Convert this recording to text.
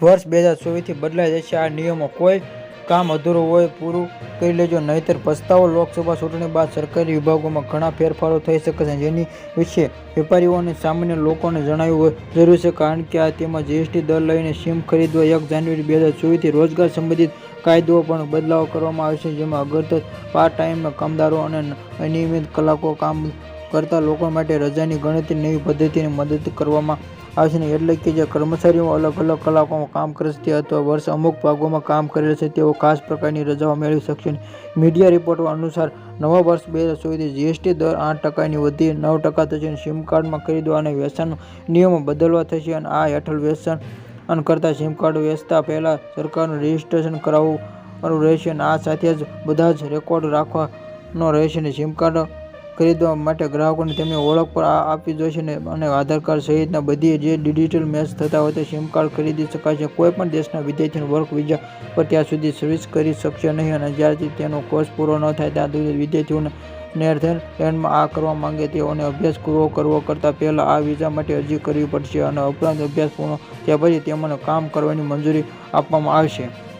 વર્ષ બે હજાર ચોવીસથી બદલાઈ જશે. આ નિયમો કોઈ કામ અધૂરું હોય પૂરું કરી લેજો, નહીંતર પસ્તાવો લોકસભા ચૂંટણી બાદ સરકારી વિભાગોમાં ઘણા ફેરફારો થઈ શકે છે. જેની વિશે વેપારીઓ અને સામાન્ય લોકોને જણાવવું જરૂરી છે કારણ કે આ તેમાં જીએસટી દર લઈને સિમ ખરીદવા એક જાન્યુઆરી બે હજાર ચોવીસથી રોજગાર સંબંધિત કાયદો પણ બદલાવ કરવામાં આવશે જેમાં અગરતર પાર્ટ ટાઈમમાં કામદારો અને અનિયમિત કલાકો કામ કરતા લોકો માટે રજાની ગણતરી નવી પદ્ધતિની મદદ કરવામાં આવશે એટલે કે જે કર્મચારીઓ અલગ અલગ કલાકોમાં કામ કરે છે તે અથવા વર્ષ અમુક ભાગોમાં કામ કરેલ છે તેઓ ખાસ પ્રકારની રજાઓ મેળવી શકશે મીડિયા રિપોર્ટ અનુસાર નવા વર્ષ બે હજાર ચોવીસથી જીએસટી દર આઠ ટકાની વધી નવ ટકા થશે અને સિમ કાર્ડમાં ખરીદવા અને વેચાણ નિયમો બદલવા થશે અને આ હેઠળ વેચાણ કરતા સિમ કાર્ડ વેચતા પહેલાં સરકારનું રજિસ્ટ્રેશન કરાવવાનું રહેશે અને આ સાથે જ બધા જ રેકોર્ડ રાખવાનો રહેશે અને સિમ કાર્ડ ખરીદવા માટે ગ્રાહકોને તેમની ઓળખ પર આપવી જોઈશે અને આધાર કાર્ડ સહિતના બધી જે ડિજિટલ મેચ થતા હોય તે સિમ કાર્ડ ખરીદી શકાય છે. કોઈ પણ દેશના વિદ્યાર્થીને વર્ક વિઝા પર ત્યાં સુધી સર્વિસ કરી શકશે નહીં અને જ્યારથી તેનો કોર્સ પૂરો ન થાય ત્યાં સુધી વિદ્યાર્થીઓને નેધરલેન્ડમાં આ કરવા માંગે તેઓને અભ્યાસ પૂરો કરવો કરતાં પહેલાં આ વિઝા માટે અરજી કરવી પડશે અને ઉપરાંત અભ્યાસ પૂર્ણ થયા પછી તેમને કામ કરવાની મંજૂરી આપવામાં આવશે.